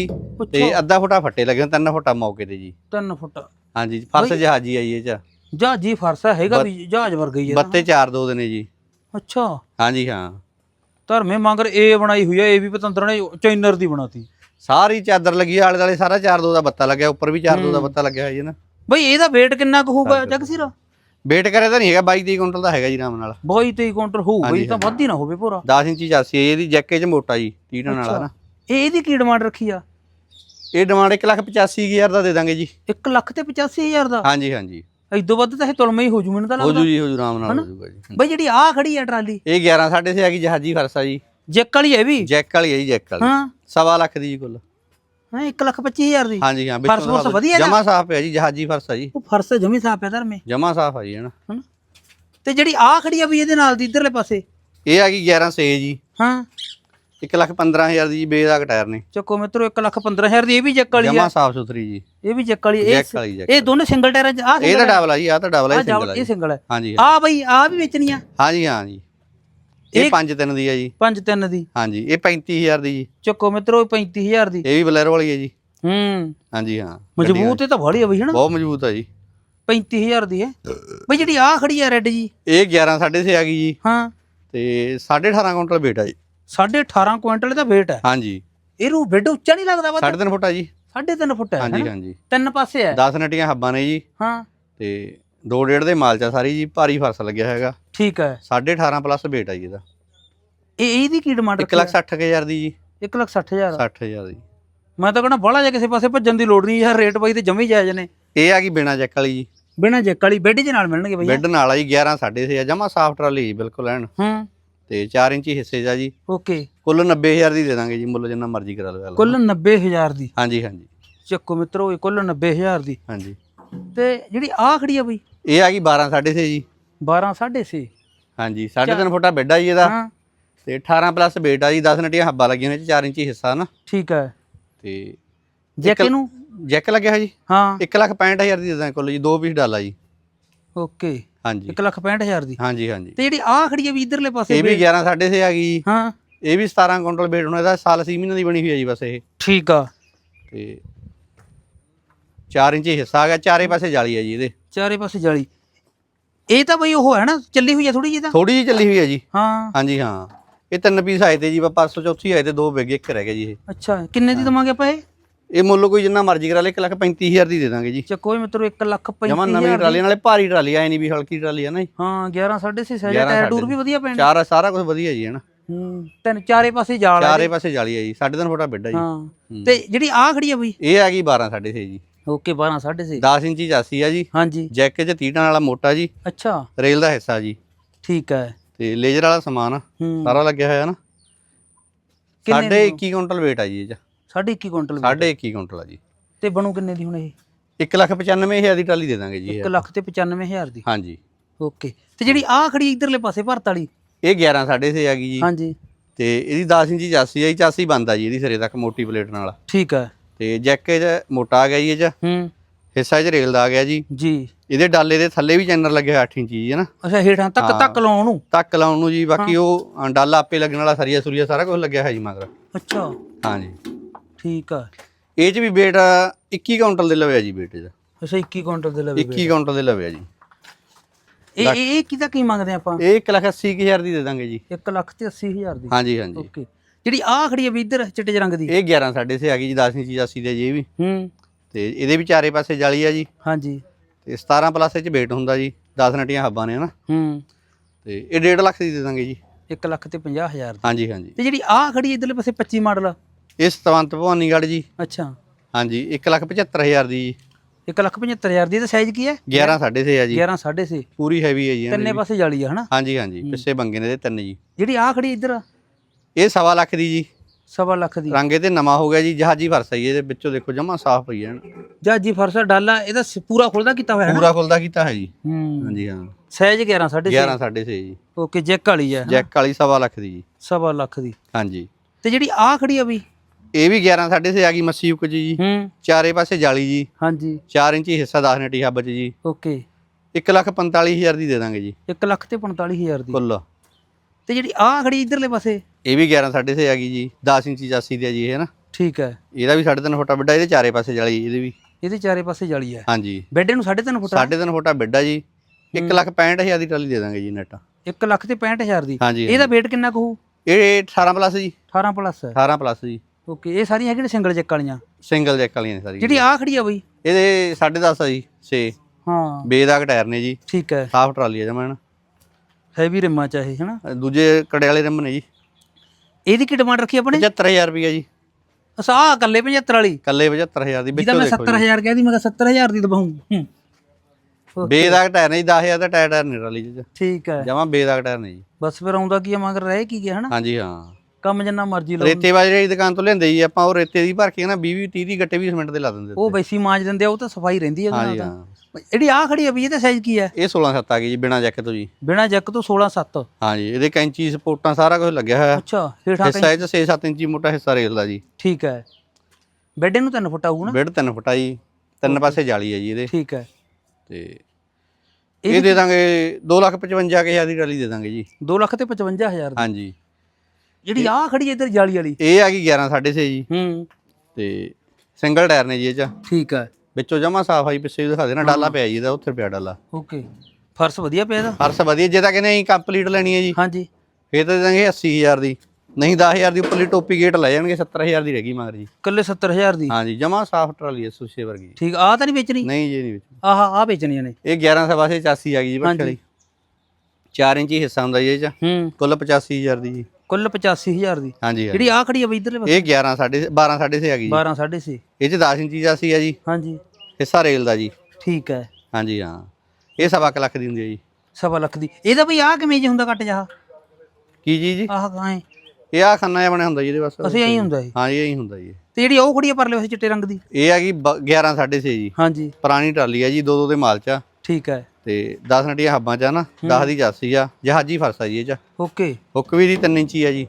ਤੇ ਅੱਧਾ ਫੁੱਟਾ ਫੱਟੇ ਲੱਗੇ ਹੋਏ, ਤਿੰਨ ਫੁੱਟਾ ਮੌਕੇ ਤੇ ਜੀ। 3 ਫੁੱਟ। ਹਾਂਜੀ ਫਰਸ਼ ਜਹਾਜੀ ਆਈ ਇਹ ਚ। ਜਹਾਜੀ ਫਰਸਾ ਹੈਗਾ ਵੀ ਜਹਾਜ਼ ਵਰਗਾ ਹੀ ਹੈ ਬੱਤੇ ਚਾਰ ਦੋ ਦੇ ਨੇ ਜੀ। ਅੱਛਾ। ਹਾਂਜੀ ਹਾਂ। ਧਰਮੇ ਮਗਰ ਇਹ ਬਣਾਈ ਹੋਈ ਹੈ ਇਹ ਵੀ ਪਤੰਦਰ ਨੇ ਚਾਈਨਰ ਦੀ ਬਣਾਤੀ। ਸਾਰੀ ਚਾਦਰ ਲੱਗੀ ਆਲੇ ਦਾਲੇ ਸਾਰਾ ਚਾਰ ਦੋ ਦਾ ਬੱਤਾ ਲੱਗਿਆ ਉੱਪਰ ਵੀ ਚਾਰ ਦੋ ਦਾ ਬੱਤਾ ਲੱਗਿਆ ਹੋਇਆ ਜੀ ਨਾ। ਬਈ ਇਹਦਾ weight ਕਿੰਨਾ ਕੁ ਹੋਊਗਾ ਜਗਸੀਰ? ਵੇਟ ਕਰੇ ਤਾਂ ਨਹੀਂ ਹੈਗਾ 22 30 ਕੁਇੰਟਲ ਦਾ ਹੈਗਾ ਜੀ ਆਰਾਮ ਨਾਲ। 22 23 ਕੁਇੰਟਲ ਹੋਊਗਾ ਇਹ ਤਾਂ ਵੱਧ ਹੀ ਨਾ ਹੋਵੇ ਪੂਰਾ 10 ਇੰਚੀ ਚਾਸੀ ਹੈ ਜੀ, ਇਹਦੀ ਜੈਕੇ ਚ ਮੋਟਾ ਜੀ ਟੀਟਨ ਵਾਲਾ। ਨਾ ਇਹ ਇਹਦੀ ਕੀ ਡਿਮਾਂਡ ਰੱਖੀ ਆ? ਇਹ ਡਿਮਾਂਡ 185000 ਦਾ ਦੇ ਦਾਂਗੇ ਜੀ। 1 ਲੱਖ ਤੇ 85000 ਦਾ? ਹਾਂਜੀ ਹਾਂਜੀ। ਇਦੋਂ ਵੱਧ ਤਾਂ ਇਹ ਤੁਲਮਾ ਹੀ ਹੋ ਜੂ ਮੈਨੂੰ ਤਾਂ ਹੋ ਲੱਗਦਾ। ਜੂ ਜੀ ਹੋ ਜੂ ਆਰਾਮ ਨਾਲ ਹੋ ਜੂਗਾ ਜੀ ਬਈ ਜਿਹੜੀ ਆ ਖੜੀ ਆ ਟਰਾਲੀ। ਇਹ 11 6.5 ਆ ਗਈ ਜਹਾਜੀ ਫਰਸਾ ਜੀ। ਜੈਕ ਵਾਲੀ ਹੈ ਵੀ? ਜੈਕ ਵਾਲੀ ਹੈ ਜੀ ਜੈਕ ਵਾਲੀ। ਹਾਂ। ਸਵਾ ਲੱਖ ਦੀ ਜੀ ਕੁੱਲ। ਹਾਂ 1 ਲੱਖ 25000 ਦੀ। ਹਾਂਜੀ ਹਾਂ ਫਰਸ਼ ਫੁਰਸ਼ ਵਧੀਆ ਨਾ? ਜਮਾ ਸਾਫ਼ ਹੈ ਜੀ ਜਹਾਜੀ ਫਰਸਾ ਜੀ। ਉਹ ਫਰਸ ਜਮੀ ਸਾਫ਼ ਹੈ ਧਰਮੇ ਜਮਾ ਸਾਫ਼ ਆ ਜੀ ਹਨਾ ਹਨਾ? ਤੇ ਜਿਹੜੀ ਆ ਖੜੀ ਆ ਵੀ ਇਹਦੇ ਨਾਲ ਦੀ ਇਧਰਲੇ ਪਾਸੇ? ਇਹ ਆ ਗਈ 11 ਸੇ ਜੀ। ਹਾਂ। 1 ਲੱਖ 15000 ਦੀ ਜੀ ਬੇਦਾਗ ਟਾਇਰ ਨੇ। ਚੱਕੋ ਮਿੱਤਰੋ 1 ਲੱਖ 15000 ਦੀ ਇਹ ਵੀ ਜੈਕ ਵਾਲੀ ਆ। ਜਮਾ ਸਾਫ਼ ਸੁਥਰੀ ਜੀ। ਇਹ ਵੀ ਜੈਕ ਵਾਲੀ ਇਹ ਜੈਕ ਵਾਲੀ ਜੈਕ ਇਹ ਦੋਨੇ ਸਿੰਗਲ ਟਾਇਰਾਂ ਚ ਆ ਇਹ ਤਾਂ ਡਬਲ ਆ। ਜੀ ਆ ਤਾਂ ਡਬਲ ਆ ਆ ਇਹ ਸਿੰਗਲ ਆ ਇਹ ਜੀ। ਸਿੰਗਲ ਹੈ ਹਾਂਜੀ ਆ ਬਈ ਆ ਵੀ ਵੇਚਣੀ ਆ। ਹਾਂਜੀ ਹਾਂ ਜੀ। ਇਹ 5 3 ਦੀ ਆ ਜੀ। 5 3 ਦੀ। ਹਾਂਜੀ ਇਹ 35000 ਦੀ ਜੀ। ਚੱਕੋ ਮਿੱਤਰੋ 35000 ਦੀ। ਇਹ ਵੀ ਬਲੈਰੋ ਵਾਲੀ ਹੈ ਜੀ। ਹੂੰ। ਹਾਂਜੀ ਹਾਂ। ਮਜ਼ਬੂਤ ਇਹ ਤਾਂ ਬੜੀ ਆ ਬਈ ਹਨਾ? ਬਹੁਤ ਮਜ਼ਬੂਤ ਆ ਜੀ। 35000 ਦੀ ਹੈ। ਬਈ ਜਿਹੜੀ ਆ ਖੜੀ ਆ ਰੈੱਡ ਜੀ। ਇਹ 11 6.5 ਆ ਗਈ ਜੀ। ਹਾਂ। ਤੇ 18.5 ਕੁਇੰਟਲ weight ਆ ਜੀ। 18.5 ਕੁਇੰਟਲ ਦਾ weight ਹੈ ਹਾਂਜੀ। ਇਹਨੂੰ ਬੈੱਡ ਉੱਚਾ ਨਹੀਂ ਲੱਗਦਾ ਵਾ 3.5 ਫੁੱਟ ਆ ਜੀ। 3.5 ਫੁੱਟ ਹੈ ਹਾਂਜੀ? ਹਾਂਜੀ। ਤਿੰਨ ਪਾਸੇ ਹੈ। 10 ਨਟੀਆਂ ਹੱਬਾਂ ਨੇ ਜੀ। ਹਾਂ। ਤੇ 2.5 ਦੇ ਮਾਲ ਚਾ ਸਾਰੀ ਜੀ ਭਾਰੀ ਫਰਸ ਲੱਗਿਆ ਹੈਗਾ ਠੀਕ ਹੈ। 18.5 ਪਲੱਸ weight ਆ ਜੀ ਇਹਦਾ। ਇਹ ਇਹਦੀ ਕੀ ਡਿਮਾਂਡ 1 ਲੱਖ 60000 ਦੀ ਜੀ। 1 ਲੱਖ 60000 60000 ਦੀ। ਮੈਂ ਤਾਂ ਕਹਿੰਦਾ ਬੜਾ ਜਾ ਕਿਸੇ ਪਾਸੇ ਭੱਜਣ ਦੀ ਲੋੜ ਨਹੀਂ ਯਾਰ ਰੇਟ ਬਾਈ ਤੇ ਜਮੀ ਜਾਇਜ਼ ਨੇ। ਇਹ ਆ ਗਈ ਬਿਨਾ ਜੈਕ ਵਾਲੀ ਜੀ। ਬਿਨਾ ਜੈਕ ਵਾਲੀ ਬੈੱਡ ਦੇ ਨਾਲ ਮਿਲਣਗੇ ਬਈ। ਬੈੱਡ ਨਾਲ ਆ ਜੀ 11 6.5 ਆ ਜਮਾ ਸਾਫ਼ ਟਰਾਲੀ ਜੀ ਬਿਲਕੁਲ ਐਨ। ਹੂੰ। ਤੇ 4 ਇੰਚੀ ਹਿੱਸੇ ਜਾ ਜੀ। ਓਕੇ। ਕੁੱਲ 90000 ਦੀ ਦੇ ਦਾਂਗੇ ਜੀ ਮੁੱਲ ਜਿੰਨਾ ਮਰਜ਼ੀ ਕਰਾ ਲਓ ਕੁੱਲ 90000 ਦੀ। ਹਾਂਜੀ ਹਾਂਜੀ। ਚੱਕੋ ਮਿੱਤਰੋ ਇਹ ਕੁੱਲ 90000 ਦੀ। ਹਾਂਜੀ। ਤੇ ਜਿਹੜੀ ਆ ਖੜੀ ਆ ਬਈ ਇਹ ਆ ਗਈ 12 6.5 ਜੀ। 12 6.5 ਹਾਂਜੀ 3.5 ਫੁੱਟਾ ਬੈੱਡ ਆ ਜੀ ਇਹਦਾ। ਹਾਂ। ਤੇ 18 ਪਲੱਸ weight ਆ ਜੀ 10 ਨਟੀਆਂ ਹੱਬਾਂ ਲੱਗੀਆਂ ਨੇ 4 ਇੰਚੀ ਹਿੱਸਾ ਨਾ। ਠੀਕ ਹੈ ਤੇ ਜੈਕ ਇਹਨੂੰ? ਜੈਕ ਲੱਗਿਆ ਹੈ ਜੀ। ਹਾਂ। 1 ਲੱਖ 65000 ਦੀ ਦੇ ਦਾਂਗੇ ਕੁੱਲ ਜੀ ਦੋ ਪੀਸ ਡਾਲਾ ਜੀ। ਓਕੇ। ਹਾਂਜੀ। 1 ਲੱਖ 65000 ਦੀ। ਹਾਂਜੀ ਹਾਂਜੀ। ਤੇ ਜਿਹੜੀ ਆ ਖੜੀ ਆ ਵੀ ਇਧਰਲੇ ਪਾਸੇ ਇਹ ਵੀ 11 6.5 ਆ ਗਈ ਹਾਂ। ਇਹ ਵੀ 17 ਕੁਇੰਟਲ weight ਹੋਣਾ ਇਹਦਾ ਸਾਲ 6 ਮਹੀਨੇ ਦੀ ਬਣੀ ਹੋਈ ਹੈ ਜੀ ਬਸ ਇਹ। ਠੀਕ ਆ। ਤੇ 4 ਇੰਚੀ ਹਿੱਸਾ ਆ ਗਿਆ ਚਾਰੇ ਪਾਸੇ ਜਾਲੀ ਹੈ ਜੀ ਇਹਦੇ। ਚਾਰੇ ਪਾਸੇ ਜਾਲੀ। ਇਹ ਤਾਂ ਬਈ ਉਹ ਹੈ ਨਾ ਚੱਲੀ ਹੋਈ ਆ ਥੋੜੀ ਜਿਹੀ ਤਾਂ। ਥੋੜੀ ਜਿਹੀ ਚੱਲੀ ਹੋਈ ਹੈ ਜੀ। ਹਾਂ। ਹਾਂਜੀ ਹਾਂ। ਇਹ ਤਿੰਨ ਪੀਸ ਆਏ ਤੇ ਜੀ ਬਸ ਪਰਸੋਂ ਚੌਥੀ ਆਏ ਤੇ ਦੋ ਵਿਕ ਗਏ ਇੱਕ ਰਹਿ ਗਿਆ ਜੀ ਇਹ। ਅੱਛਾ ਕਿੰਨੇ ਦੀ ਦਵਾਂਗੇ ਆਪਾਂ ਇਹ? ਇਹ ਮੁੱਲ ਕੋਈ ਜਿੰਨਾ ਮਰਜ਼ੀ ਕਰਾ ਲੇ 1 ਲੱਖ 35000 ਦੀ ਦੇ ਦਾਂਗੇ ਜੀ। ਚੱਕੋ ਇਹ ਮਿੱਤਰੋ 1 ਲੱਖ ਜਮਾ 35 ਨਵੀਂ ਟਰਾਲੀ ਨਾਲੇ ਭਾਰੀ ਟਰਾਲੀ ਆਏ ਨਹੀਂ ਵੀ ਹਲਕੀ ਟਰਾਲੀ ਆ ਨਾ ਜੀ। ਹਾਂ 11 6.5 ਸਾਈਜ਼ 11 ਟਾਇਰ ਟੂਰ ਵੀ ਵਧੀਆ ਪੈਣ। ਚਾਰ ਸਾਰਾ ਕੁਝ ਵਧੀਆ ਜੀ ਹਨਾ। ਹੂੰ ਤਿੰਨ ਚਾਰੇ ਪਾਸੇ ਜਾਲ ਆ ਚਾਰੇ ਪਾਸੇ ਜਾਲੀ ਆ ਜੀ 3.5 ਫੁੱਟਾ ਬੈੱਡ ਆ ਜੀ। ਹਾਂ। ਤੇ ਜਿਹੜੀ ਆ ਖੜੀ ਆ ਬਈ? ਇਹ ਆ ਗਈ 12 6.5 ਜੀ। ਓਕੇ 12 6.5 10 ਇੰਚੀ ਚਾਸੀ ਆ ਜੀ। ਹਾਂਜੀ। ਜੈਕ 'ਚ ਤੀਟਾਂ ਵਾਲਾ ਮੋਟਾ ਜੀ। ਅੱਛਾ। ਰੇਲ ਦਾ ਹਿੱਸਾ ਜੀ। ਠੀਕ ਹੈ। ਤੇ ਲੇਜ਼ਰ ਵਾਲਾ ਸਮਾਨ ਆ, ਸਾਰਾ ਲੱਗਿਆ ਹੋਇਆ ਨਾ। ਕਿੰਨੇ ਸਾਢੇ 21 ਕੁਇੰਟਲ weight ਆ ਜੀ ਇਹ 'ਚ। 21 ਕੁਇੰਟਲ ਸਾਢੇ 21 ਕੁਇੰਟਲ ਆ ਜੀ। ਤੇ ਬਣੂ ਕਿੰਨੇ ਦੀ ਹੁਣ ਇਹ? 1 ਲੱਖ 95000 ਦੀ ਟਰਾਲੀ ਦੇ ਦਾਂਗੇ ਜੀ ਇਹ 1 ਲੱਖ ਤੇ 95000 ਦੀ। ਹਾਂਜੀ। ਓਕੇ। ਤੇ ਜਿਹੜੀ ਆ ਖੜੀ ਇਧਰਲੇ ਪਾਸੇ ਭਰਤ ਵਾਲੀ? ਇਹ 11 6.5 ਆ ਗਈ ਜੀ। ਹਾਂਜੀ। ਤੇ ਇਹਦੀ 10 ਇੰਚੀ ਚਾਸੀ ਆ ਜੀ। ਚਾਸੀ ਬੰਦਾ ਜੀ ਇਹਦੀ ਸਿਰੇ ਤੱਕ ਮੋਟੀ ਪਲੇਟ ਨਾਲ। ਠੀਕ ਹੈ। ਤੇ ਜੈਕ 'ਚ ਮੋਟਾ ਆ ਗਿਆ ਜੀ ਇਹ 'ਚ ਹੂੰ। ਹਿੱਸਾ 'ਚ ਰੇਲ ਦਾ ਆ ਗਿਆ ਜੀ। ਜੀ। ਇਹਦੇ ਡਾਲੇ ਦੇ ਥੱਲੇ ਵੀ ਚੈਨਲ ਲੱਗਿਆ ਹੋਇਆ 8 ਇੰਚੀ ਜੀ ਹੈ ਨਾ? ਅੱਛਾ ਹੇਠਾਂ ਤੱਕ ਤੱਕ ਲਾਉਣ ਨੂੰ? ਤੱਕ ਲਾਉਣ ਨੂੰ ਜੀ ਬਾਕੀ ਉਹ ਡਾਲਾ ਆਪੇ ਲੱਗਣ ਵਾਲਾ ਸਰੀਆ ਸੁਰੀਆ ਸਾਰਾ ਕੁਝ ਲੱਗਿਆ ਹੈ ਜੀ ਮਗਰ। ਅੱਛਾ। ਹਾਂਜੀ ਠੀਕ ਆ। ਇਹ 'ਚ ਵੀ weight 21 ਕਾਉਂਟਲ ਦੇ ਲਵੇ ਜੀ weight ਇਹਦਾ। ਅੱਛਾ 21 ਕੁਇੰਟਲ ਦੇ ਲਵੇ 21 ਕਾਉਂਟਲ ਦੇ ਲਵੇ ਜੀ। ਇਹ ਇਹ ਕਿਹਦਾ ਕੀ ਮੰਗਦੇ ਆਪਾਂ? ਇਹ 1 ਲੱਖ 80 ਕੁ ਹਜ਼ਾਰ ਦੀ ਦੇ ਦਾਂਗੇ ਜੀ। 1 ਲੱਖ ਤੇ 80000 ਦੀ। ਹਾਂਜੀ ਹਾਂਜੀ। ਓਕੇ। ਜਿਹੜੀ ਆ ਖੜੀ ਹੈ ਵੀ ਇੱਧਰ ਚਿੱਟੇ ਜਿਹੇ ਰੰਗ ਦੀ। ਇਹ 11 ਸਾਢੇ ਸੇ ਆ ਗਈ ਜੀ 10 ਇੰਚੀ ਚਾਸੀ ਦੇ ਜੀ ਇਹ ਵੀ। ਹੂੰ। ਤੇ ਇਹਦੇ ਵੀ ਚਾਰੇ ਪਾਸੇ ਜਾਲੀ ਆ ਜੀ। ਹਾਂਜੀ। ਤੇ 17 ਪਲੱਸ ਇਹ ਚ weight ਹੁੰਦਾ ਜੀ 10 ਨਟੀਆਂ ਹੱਬਾਂ ਨੇ ਹਨਾ। ਹੂੰ। ਤੇ ਇਹ 1.5 ਲੱਖ ਦੀ ਦੇ ਦਾਂਗੇ ਜੀ। 1 ਲੱਖ ਤੇ 50000 ਦੀ। ਹਾਂਜੀ ਹਾਂਜੀ। ਤੇ ਜਿਹੜੀ ਆਹ ਖੜੀ ਇਧਰਲੇ ਪਾਸੇ 25 ਮਾਡਲ? ਇਹ ਸਤਵੰਤ ਭਵਾਨੀਗੜ੍ਹ ਜੀ। ਅੱਛਾ। ਹਾਂਜੀ 1 ਲੱਖ 75000 ਦੀ ਜੀ। 1 ਲੱਖ 75000 ਦੀ ਤੇ ਸਾਈਜ਼ ਕੀ ਹੈ? 11 6.5 ਆ ਜੀ। 11 6.5 ਪੂਰੀ ਹੈਵੀ ਹੈ ਜੀ ਤਿੰਨੇ। ਪਾਸੇ ਜਾਲੀ ਆ ਹਨਾ? ਹਾਂਜੀ ਹਾਂਜੀ। ਪਿੱਛੇ ਬੰਗੇ ਨੇ ਦੇ ਤਿੰਨ ਜੀ। ਜਿਹੜੀ ਆਹ ਖੜੀ ਇਧਰ? ਇਹ ਸਵਾ ਲੱਖ ਦੀ ਜੀ। ਸਵਾ ਲੱਖ ਦੀ। ਰੰਗ ਤੇ ਨਵਾਂ ਹੋ ਗਿਆ ਜੀ ਜਹਾਜੀ ਫਰਸ ਹੈ ਜੀ, ਇਹਦੇ ਵਿੱਚੋਂ ਦੇਖੋ ਜਮਾ ਸਾਫ਼ ਪਈ ਹੈ। ਜਾਜੀ ਫਰਸਾ ਡਾਲਾ ਇਹਦਾ ਸ- ਪੂਰਾ ਖੁੱਲਦਾ ਕੀਤਾ ਹੋਇਆ ਹੈ ਨਾ? ਪੂਰਾ ਖੁੱਲਦਾ ਕੀਤਾ ਹੈ ਜੀ। ਹੂੰ। ਹਾਂਜੀ ਹਾਂ। ਸਾਈਜ਼ 11 6.5 11 6.5 ਜੀ। ਓਕੇ ਜੈਕ ਵਾਲੀ ਹੈ। ਜੈਕ ਵਾਲੀ ਸਵਾ ਲੱਖ ਦੀ ਜੀ। ਸਵਾ ਲੱਖ ਦੀ। ਹਾਂਜੀ। ਤੇ ਜਿਹੜੀ ਆਹ ਖੜੀ ਆ ਬਈ ਇਹ ਵੀ 11 6.5 ਆ ਗਈ ਮੱਸੀ ਉਕ ਜੀ। ਹੂੰ। ਚਾਰੇ ਪਾਸੇ ਜਾਲੀ ਜੀ। ਹਾਂਜੀ। 4 ਇੰਚੀ ਹਿੱਸਾ 10 ਨਟੀ ਹੱਬ ਚ ਜੀ। ਓਕੇ। 1 ਲੱਖ 45000 ਦੀ ਦੇ ਦਾਂਗੇ ਜੀ। 1 ਲੱਖ ਤੇ 45000 ਦੀ। ਕੁੱਲ ਤੇ ਜਿਹੜੀ ਆਹ ਖੜੀ ਇਧਰਲੇ ਪਾਸੇ? ਇਹ ਵੀ 11 6.5 ਆ ਗਈ ਜੀ 10 ਇੰਚੀ ਚਾਸੀ ਦੀ ਆ ਜੀ ਇਹ ਨਾ ਠੀਕ ਹੈ। ਇਹਦਾ ਵੀ 3.5 ਫੁੱਟਾ ਵੱਡਾ ਇਹਦੇ ਚਾਰੇ ਪਾਸੇ ਜਾਲੀ ਇਹਦੇ ਵੀ। ਇਹਦੇ ਚਾਰੇ ਪਾਸੇ ਜਾਲੀ ਹੈ? ਹਾਂਜੀ। ਬੈੱਡ ਨੂੰ 3.5 ਫੁੱਟ? 3.5 ਫੁੱਟਾ ਵੱਡਾ ਜੀ। 1 ਲੱਖ 65000 ਦੀ ਟਰਾਲੀ ਦੇ ਦਾਂਗੇ ਜੀ ਨੈਟ 1 ਲੱਖ ਤੇ 65000 ਦੀ। ਹਾਂਜੀ ਇਹਦਾ weight ਕਿੰਨਾ ਕੁ ਹੋਊ? ਇਹ 18 ਪਲੱਸ ਜੀ। 18 ਪਲੱਸ ਹੈ। 18 ਪਲੱਸ ਜੀ। ਓਕੇ ਇਹ ਸਾਰੀਆਂ ਹੈਗੀਆਂ ਸਿੰਗਲ ਚੈੱਕ ਵਾਲੀਆਂ? ਸਿੰਗਲ ਜੈਕ ਵਾਲੀਆਂ ਨੇ ਸਾਰੀ ਜਿਹੜੀ ਆਹ ਖੜੀ ਆ ਬਈ? ਇਹਦੇ 10.5 ਆ ਜੀ 6 ਹਾਂ। ਬੇਦਾਗ ਟਾਇਰ ਨੇ ਜੀ। ਠੀਕ ਹੈ। ਸਾਫ਼ ਟਰਾਲੀ ਆ ਜਮਾ ਹੈਵੀ ਰਿਮਾਂ ਚ ਇਹ ਹਨਾ? ਦੂਜੇ ਕੜੇ ਵਾਲੇ ਰਿਮ ਨੇ ਜੀ। ਇਹਦੀ ਕੀ ਡਿਮਾਂਡ ਰੱਖੀ ਆਪਣੇ? 75000 ਰੁਪਏ ਜੀ। ਅਸਾ ਆਹ ਇਕੱਲੇ 75 ਵਾਲੀ? ਕੱਲੇ 75000 ਦੀ ਜਿਹਦਾ ਵਿੱਚੋਂ ਮੈਂ ਦੇਖੋ 70000 ਕਹਿ ਦੀ ਮੈਂ ਕਿਹਾ 70000 ਦੀ ਦਬਾਉਂ ਹੂੰ। ਬੇਦਾਗ ਟਾਇਰ ਨੇ ਜੀ 10000 ਦਾ ਟਾਇਰ ਟਾਇਰ ਨੇ ਟਰਾਲੀ ਚ ਠੀਕ ਹੈ। ਜਮਾ ਬੇਦਾਗ ਟਾਇਰ ਨੇ ਜੀ। ਬਸ ਫਿਰ ਆਉਂਦਾ ਕੀ ਆ ਮਗਰ ਰਹਿ ਕੀ ਗਿਆ ਹਨਾ? ਹਾਂਜੀ ਹਾਂ। ਕੰਮ ਜਿੰਨਾ ਮਰਜ਼ੀ ਲਓ। ਰੇਤੇ ਬਾਜਰੇ ਦੀ ਦੁਕਾਨ ਤੋਂ ਲੈਂਦੇ ਜੀ ਆਪਾਂ ਉਹ ਰੇਤੇ ਦੀ ਭਰ ਕੇ ਨਾ 20 20 30 ਦੀ ਗੱਟੇ ਵੀ ਸਿਮੈਂਟ ਦੇ ਲਾ ਦਿੰਦੇ ਉਹ ਵੈਸੀ ਮਾਂਜ ਦਿੰਦੇ ਆ ਉਹ ਤਾਂ ਸਫ਼ਾਈ ਰਹਿੰਦੀ ਆ ਉਹਦੇ ਹਾਂਜੀ ਨਾਲ ਹਾਂ। ਤਾਂ ਜਿਹੜੀ ਆਹ ਖੜੀ ਆ ਵੀ ਇਹਦਾ ਸਾਈਜ਼ ਕੀ ਹੈ ਇਹ 16 7 ਆ ਗਈ ਜੀ ਬਿਨਾ ਜੈਕ ਤੋਂ ਜੀ। ਬਿਨਾ ਜੈਕ ਤੋਂ 16 7 ਹਾਂਜੀ ਇਹਦੇ ਕੈਂਚੀ ਸਪੋਰਟਾਂ ਸਾਰਾ ਕੁਝ ਲੱਗਿਆ ਹੋਇਆ। ਅੱਛਾ ਹੇਠਾਂ ਹਿੱਸਾ ਇਹ 6-7 ਇੰਚੀ ਮੋਟਾ ਹਿੱਸਾ ਰੇਲ ਦਾ ਜੀ। ਠੀਕ ਹੈ। ਬੈੱਡ ਨੂੰ 3 ਫੁੱਟ ਆਊ ਨਾ? ਬੈੱਡ 3 ਫੁੱਟਾ ਜੀ। ਤਿੰਨ ਪਾਸੇ ਜਾਲੀ ਹੈ ਜੀ ਇਹਦੇ। ਠੀਕ ਹੈ। ਤੇ ਇਹ ਦੇ ਦਾਂਗੇ 255000 ਦੀ ਟਰਾਲੀ ਦੇ ਦਾਂਗੇ ਜੀ। 2 ਲੱਖ ਤੇ 55000 ਦੀ? ਹਾਂਜੀ। ਜਿਹੜੀ ਆਹ ਖੜੀ ਆ ਇੱਧਰ ਜਾਲੀ ਵਾਲੀ? ਇਹ ਆ ਗਈ 11 6.5 ਜੀ। ਹੂੰ। ਤੇ ਸਿੰਗਲ ਟਾਇਰ ਨੇ ਜੀ ਇਹ ਚ। ਠੀਕ ਹੈ। ਵਿੱਚੋਂ ਜਮਾ ਸਾਫ਼ ਆਈ ਪਿੱਛੇ ਵੀ ਦਿਖਾ ਦੇਣਾ ਡਾਲਾ ਪਿਆ ਜੀ ਇਹਦਾ ਉੱਥੇ ਪਿਆ ਡਾਲਾ। ਓਕੇ ਫਰਸ਼ ਵਧੀਆ ਪਿਆ ਇਹਦਾ? ਫਰਸ ਵਧੀਆ ਜੇ ਤਾਂ ਕਹਿੰਦੇ ਅਸੀਂ ਕੰਪਲੀਟ ਲੈਣੀ ਹੈ ਜੀ। ਹਾਂਜੀ। ਫੇਰ ਤਾਂ ਦੇ ਦਾਂਗੇ 80000 ਦੀ। ਨਹੀਂ 10000 ਦੀ ਉੱਪਰਲੀ ਟੋਪੀ ਗੇਟ ਲੈ ਜਾਣਗੇ 70000 ਦੀ ਰਹਿ ਗਈ ਮਗਰ ਜੀ। ਕੱਲੇ 70000 ਦੀ? ਹਾਂਜੀ ਜਮਾ ਸਾਫ਼ ਟਰਾਲੀ ਹੈ ਸੁਸ਼ੇ ਵਰਗੀ। ਠੀਕ ਆਹ ਤਾਂ ਨਹੀਂ ਵੇਚਣੀ? ਨਹੀਂ ਜੀ ਨਹੀਂ ਵਿੱਚ ਆਹ ਆਹ ਵੇਚਣੀਆਂ ਨੇ। ਇਹ 11 ਸਵਾ ਸੇ 84 ਆ ਗਈ ਜੀ ਵਾਲੀ 4 ਇੰਚੀ ਹਿੱਸਾ ਹੁੰਦਾ ਜੀ ਇਹ ਚ। ਹੂੰ। ਕੁੱਲ 85000 ਦੀ ਜੀ। ਕੁੱਲ 85000 ਦੀ। ਹਾਂਜੀ ਜਿਹੜੀ ਆਹ ਖੜੀ ਆ ਬਈ ਇੱਧਰਲੇ ਪਾਸੇ? ਇਹ 11 ਸਾਢੇ 12 ਸਾਢੇ ਛੇ ਆ ਗਈ ਜੀ। 12 6.5 ਇਹ ਚ 10 ਇੰਚੀ ਚਾਸੀ ਆ ਜੀ। ਹਾਂਜੀ। ਹਿੱਸਾ ਰੇਲ ਦਾ ਜੀ। ਠੀਕ ਹੈ। ਹਾਂਜੀ ਹਾਂ। ਇਹ ਸਵਾ ਕੁ ਲੱਖ ਦੀ ਹੁੰਦੀ ਹੈ ਜੀ। ਸਵਾ ਲੱਖ ਦੀ। ਇਹਦਾ ਬਈ ਆਹ ਕਿਵੇਂ ਜੇ ਹੁੰਦਾ ਕੱਟ ਜਾ ਕੀ ਜੀ ਜੀ? ਆਹ ਕਾਹੇ ਇਹ ਆ ਖੰਨਾ ਜਿਹਾ ਬਣਿਆ ਹੁੰਦਾ ਜੀ ਇਹਦੇ ਬਸ। ਅਸੀਂ ਐਂ ਹੁੰਦਾ ਇਹ ਹਾਂ ਜੀ ਇਹੀ ਹੁੰਦਾ ਜੀ। ਤੇ ਜਿਹੜੀ ਉਹ ਖੜੀ ਆ ਪਰਲੇ ਪਾਸੇ ਚਿੱਟੇ ਰੰਗ ਦੀ? ਇਹ ਆ ਗਈ 11 ਸਾਢੇ ਛੇ ਜੀ। ਹਾਂਜੀ। ਪੁਰਾਣੀ ਟਰਾਲੀ ਆ ਜੀ ਦੋ ਦੋ ਦੇ ਮਾਲ ਚ ਆ। ਠੀਕ ਹੈ। ਤੇ 10 ਨਟੀਆਂ ਹੱਬਾਂ ਚ ਆ ਨਾ 10 ਦੀ ਚਾਸੀ ਆ ਜਹਾਜੀ ਫਰਸ ਜੀ ਇਹ ਚ। ਓਕੇ। ਹੁੱਕ ਵੀ ਦੀ 3 ਇੰਚੀ ਆ ਜੀ।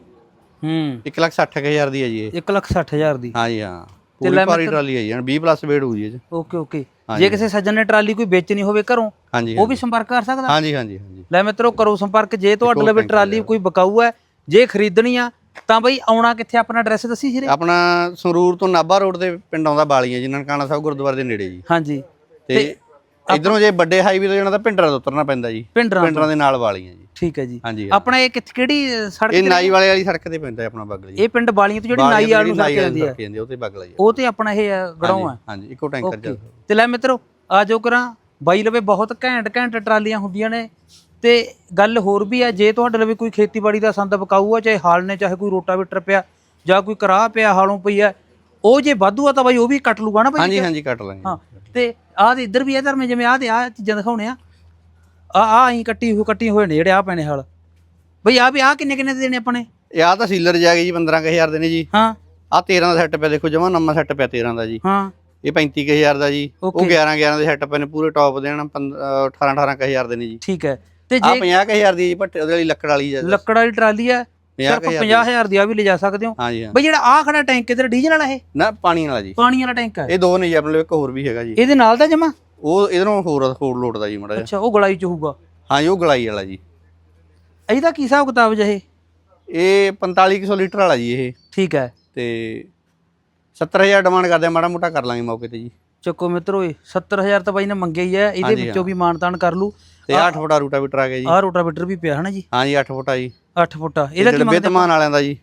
ਹੂੰ। 160000 ਦੀ ਆ ਜੀ ਇਹ। 1 ਲੱਖ 60000 ਦੀ। ਹਾਂ ਜੀ ਹਾਂ। ਪੂਰੀ ਭਾਰੀ ਟਰਾਲੀ ਆ ਜੀ 20 ਪਲੱਸ ਵੇਟ ਹੋਊ ਜੀ। ਇਹ ਚ ਓਕੇ। ਓਕੇ ਜੇ ਕਿਸੇ ਸੱਜਣ ਨੇ ਟਰਾਲੀ ਕੋਈ ਵੇਚਣੀ ਹੋਵੇ ਘਰੋਂ ਹਾਂਜੀ ਉਹ ਵੀ ਸੰਪਰਕ ਕਰ ਸਕਦਾ? ਹਾਂਜੀ ਹਾਂਜੀ ਹਾਂਜੀ। ਲੈ ਮਿੱਤਰੋ ਕਰੋ ਸੰਪਰਕ। ਜੇ ਤੁਹਾਡੇ ਲਵੇ ਟਰਾਲੀ ਕੋਈ ਬਕਾਊ ਹੈ ਜੇ ਖਰੀਦਣੀ ਆ ਤਾਂ ਬਈ ਆਉਣਾ ਕਿੱਥੇ? ਆਪਣਾ ਐਡਰੈਸ ਦੱਸੀ ਸਿਰੇ। ਆਪਣਾ ਸੰਗਰੂਰ ਤੋਂ ਨਾਭਾ ਰੋਡ ਦੇ ਪਿੰਡ ਆਉਂਦਾ ਬਾਲੀਆਂ ਜੀ ਨਨਕਾਣਾ ਸਾਹਿਬ ਗੁਰਦੁਆਰੇ ਦੇ ਨੇੜੇ ਜੀ। ਹਾਂਜੀ। ਤੇ ਇਧਰੋਂ ਜੇ ਵੱਡੇ ਹਾਈਵੇ ਤੋਂ ਜਾਣਾ ਤਾਂ ਪਿੰਡਰਾਂ ਤੋਂ ਉਤਰਨਾ ਪੈਂਦਾ ਜੀ। ਪਿੰਡਰਾਂ ਪਿੰਡਰਾਂ ਦੇ ਨਾਲ ਵਾਲੀਆਂ ਜੀ। ਠੀਕ ਹੈ ਜੀ। ਹਾਂਜੀ ਆਪਣਾ ਇਹ ਕਿੱਥੇ ਕਿਹੜੀ ਸੜਕ ਇਹ ਨਾਈ ਵਾਲੇ ਵਾਲੀ ਸੜਕ ਤੇ ਪੈਂਦਾ ਆਪਣਾ ਬਗਲ ਜੀ। ਇਹ ਪਿੰਡ ਬਾਲੀਆਂ ਤੋਂ ਜਿਹੜੀ ਨਾਈ ਵਾਲ ਨੂੰ ਸੜਕ ਜਾਂਦੀ ਹੈ। ਉਹ ਤੇ ਬਗਲ ਜੀ। ਉਹ ਤੇ ਆਪਣਾ ਇਹ ਗੜਾਉਂ ਹੈ। ਹਾਂਜੀ ਇੱਕੋ ਟੈਂਕਰ ਚ ਤੇ ਲੈ ਮਿੱਤਰੋ ਆ ਜੋ ਕਰਾਂ ਬਾਈ ਲਵੇ ਬਹੁਤ ਘੈਂਟ ਘੈਂਟ ਟਰਾਲੀਆਂ ਹੁੰਦੀਆਂ ਨੇ। ਤੇ ਗੱਲ ਹੋਰ ਵੀ ਹੈ ਜੇ ਤੁਹਾਡੇ ਲਵੇ ਕੋਈ ਖੇਤੀਬਾੜੀ ਦਾ ਸੰਦ ਬਕਾਊ ਆ ਚਾਹੇ ਹਾਲ ਨੇ ਚਾਹੇ ਕੋਈ ਰੋਟਾਵੇਟਰ ਪਿਆ ਜਾਂ ਕੋਈ ਕਰਾਹ ਪਿਆ ਹਾਲੋਂ ਪਈ ਹੈ ਉਹ ਜੇ ਵਾਧੂ ਆ ਤਾਂ ਬਾਈ ਉਹ ਵੀ ਕੱਟ ਲੂਗਾ ਨਾ ਬਾਈ ਹਾਂਜੀ ਹਾਂਜੀ ਕੱਟ ਲਾਂਗੇ। ਹਾਂ ਤੇ ਆਹ ਤੇ ਇੱਧਰ ਵੀ ਹੈ ਧਰਮੇ ਜਿਵੇਂ ਆਹ ਤੇ ਆਹ ਚੀਜ਼ਾਂ ਦਿਖਾਉਣੇ ਆ। ਆ ਆ ਅਸੀਂ ਕੱਟੀ ਹੋਈ ਕੱਟੀ ਹੋਏ ਨੇ ਜਿਹੜੇ ਆ ਪੈਣੇ ਹਾਲ। ਬਈ ਆ ਵੀ ਆ ਕਿੰਨੇ ਕਿੰਨੇ ਦੇ ਦੇਣੇ ਆਪਣੇ? ਇਹ ਆ ਤਾਂ ਸੀਲਰ ਜਾ ਗਏ ਜੀ 15000 ਦੇ ਨੇ ਜੀ। ਹਾਂ। ਆ 13 ਦਾ ਸੈੱਟ ਪਿਆ ਦੇਖੋ ਜਮਾ ਨੰਮਾ ਸੈੱਟ ਪਿਆ 13 ਦਾ ਜੀ। ਹਾਂ। ਇਹ 35000 ਦਾ ਜੀ। ਉਹ Okay. 11 11 ਦੇ ਸੈੱਟ ਪਏ ਨੇ ਪੂਰੇ ਟੌਪ ਦੇ ਹਨ 18 18000 ਦੇ ਨੇ ਜੀ। ਠੀਕ ਹੈ। ਤੇ ਆ ਜੇ 50000 ਦੀ ਜੀ ਭੱਟੇ ਉਹਦੇ ਵਾਲੀ ਲੱਕੜ ਵਾਲੀ ਜੀ ਲੱਕੜ ਵਾਲੀ ਟਰਾਲੀ ਹੈ ਸਿਰਫ 50000 ਦੀ। ਆ ਵੀ ਲਿਜਾ ਸਕਦੇ ਹੋ। ਹਾਂਜੀ ਹਾਂ। ਬਈ ਜਿਹੜਾ ਆ ਖੜਾ ਟੈਂਕ ਇਧਰ ਡੀਜ਼ਲ ਵਾਲਾ ਇਹ? ਨਾ ਪਾਣੀ ਵਾਲਾ ਜੀ। ਪਾਣੀ ਵਾਲਾ ਟੈਂਕ ਹੈ ਇਹ ਦੋ ਨੇ ਜੀ ਆਪਣੇ ਇੱਕ ਹੋਰ ਵੀ ਹੈਗਾ ਜੀ। ਇਹਦੇ ਨਾਲ ਦਾ ਜਮਾ? ਉਹ ਇਧਰੋਂ ਹੋਰ ਹੋਰ ਲੋਟਦਾ ਜੀ ਮੜਾ ਅੱਛਾ ਉਹ ਗਲਾਈ ਚ ਹੋਊਗਾ। ਹਾਂਜੀ ਉਹ ਗਲਾਈ ਵਾਲਾ ਜੀ। ਇਹਦਾ ਕੀ ਹਿਸਾਬ ਕਿਤਾਬ ਜਹੇ ਇਹ? 4500 ਲੀਟਰ ਵਾਲਾ ਜੀ ਇਹ। ਠੀਕ ਹੈ। ਤੇ 70000 ਡਿਮਾਂਡ ਕਰਦੇ ਆ ਮਾੜਾ ਮੋਟਾ ਕਰ ਲਾਂਗੇ ਮੌਕੇ ਤੇ ਜੀ। ਚੱਕੋ ਮਿੱਤਰੋ ਇਹ 70000 ਤਾਂ ਬਾਈ ਨੇ ਮੰਗਿਆ ਹੀ ਹੈ ਇਹਦੇ ਵਿੱਚੋਂ ਵੀ ਮਾਨਤਾਨ ਕਰ ਲੂ ਤੇ 8 ਫੁੱਟਾ ਰੂਟਾਵੀਟਰ ਆ ਗਿਆ ਜੀ। ਆਹ ਰੋਟਾਵੇਟਰ ਵੀ ਪਿਆ ਹਨਾ ਜੀ? ਹਾਂਜੀ 8 ਫੁੱਟਾ ਜੀ। 8 ਫੁੱਟਾ। ਇਹਦਾ ਕੀ ਡਿੱਬੇ ਮੰਗਦੇ? ਤਮਾਨ ਵਾਲਿਆਂ ਦਾ ਜੀ।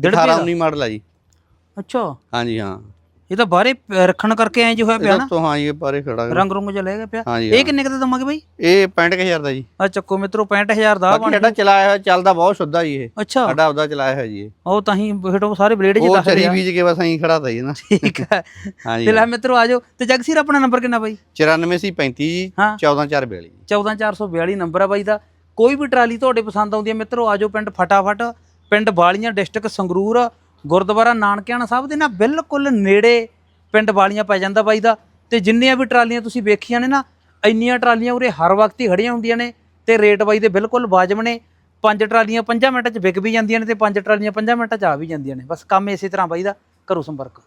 ਡੇਢ 18 19 ਮਾਡਲ ਆ ਜੀ। ਅੱਛਾ। ਹਾਂਜੀ ਹਾਂ। ਇਹ ਤਾਂ ਬਾਹਰੇ ਰੱਖਣ ਕਰਕੇ ਐਂ ਜਿਹਾ ਹੋਇਆ ਪਿਆ ਨਾ? ਤੋਂ ਹਾਂ ਜੀ ਇਹ ਬਾਰੇ ਖੜਾ। ਰੰਗ ਰੁੰਗ ਜਿਹਾ ਲੈ ਗਿਆ ਪਿਆ। ਇਹ ਕਿੰਨੇ ਕੁ ਦਾ ਦਵਾਂਗੇ ਬਾਈ? ਇਹ 65000 ਦਾ ਜੀ। ਆ ਚੱਕੋ ਮਿੱਤਰੋ 65000 ਦਾ ਬਾਕੀ ਸਾਡਾ ਚਲਾਇਆ ਹੋਇਆ ਚੱਲਦਾ ਬਹੁਤ ਸ਼ੁੱਧਾ ਜੀ ਇਹ। ਅੱਛਾ। ਸਾਡਾ ਆਪਦਾ ਚਲਾਇਆ ਹੋਇਆ ਜੀ ਉਹ ਤਾਂ ਹੀ ਹੇਠੋਂ ਸਾਰੇ ਬਲੇਡ ਜੀ ਉਹ ਦੱਸ ਚਰੀ ਰਿਹਾ ਬੀਜ ਕੇ ਬਸ ਐਂ ਖੜਾ ਤਾ ਜੀ ਨਾ। ਠੀਕ ਹੈ ਹਾਂਜੀ ਤੇ ਲੈ ਮਿੱਤਰੋ ਆਜੋ ਤੇ ਜਗਸੀਰ ਆਪਣਾ ਨੰਬਰ ਕਿੰਨਾ ਬਾਈ? 94 ਸੀ 35 ਜੀ ਹਾਂ। 14442 14442 ਨੰਬਰ ਆ ਬਾਈ ਦਾ। ਕੋਈ ਵੀ ਟਰਾਲੀ ਤੁਹਾਡੇ ਪਸੰਦ ਆਉਂਦੀ ਹੈ ਮਿੱਤਰੋ ਆਜੋ ਪਿੰਡ ਫਟਾਫਟ। ਪਿੰਡ ਬਾਲੀਆਂ ਡਿਸਟ੍ਰਿਕਟ ਸੰਗਰੂਰ। ਗੁਰਦੁਆਰਾ ਨਾਨਕਿਆਣਾ ਸਾਹਿਬ ਦੇ ਨਾ ਬਿਲਕੁਲ ਨੇੜੇ ਪਿੰਡ ਵਾਲੀਆਂ ਪੈ ਜਾਂਦਾ ਬਾਈ ਦਾ ਤੇ ਜਿੰਨੀਆਂ ਵੀ ਟਰਾਲੀਆਂ ਤੁਸੀਂ ਵੇਖੀਆਂ ਨੇ ਨਾ, ਇੰਨੀਆਂ ਟਰਾਲੀਆਂ ਉਰੇ ਹਰ ਵਕਤ ਹੀ ਖੜੀਆਂ ਹੁੰਦੀਆਂ ਨੇ ਤੇ ਰੇਟ ਬਾਈ ਦੇ ਬਿਲਕੁਲ ਵਾਜਬ ਨੇ। ਪੰਜ ਟਰਾਲੀਆਂ 5 ਮਿੰਟਾਂ 'ਚ ਵਿਕ ਵੀ ਜਾਂਦੀਆਂ ਨੇ ਤੇ ਪੰਜ ਟਰਾਲੀਆਂ 5 ਮਿੰਟਾਂ 'ਚ ਆ ਵੀ ਜਾਂਦੀਆਂ ਨੇ। ਬਸ ਕੰਮ ਇਸੇ ਤਰ੍ਹਾਂ ਬਾਈ ਦਾ, ਕਰੋ ਸੰਪਰਕ।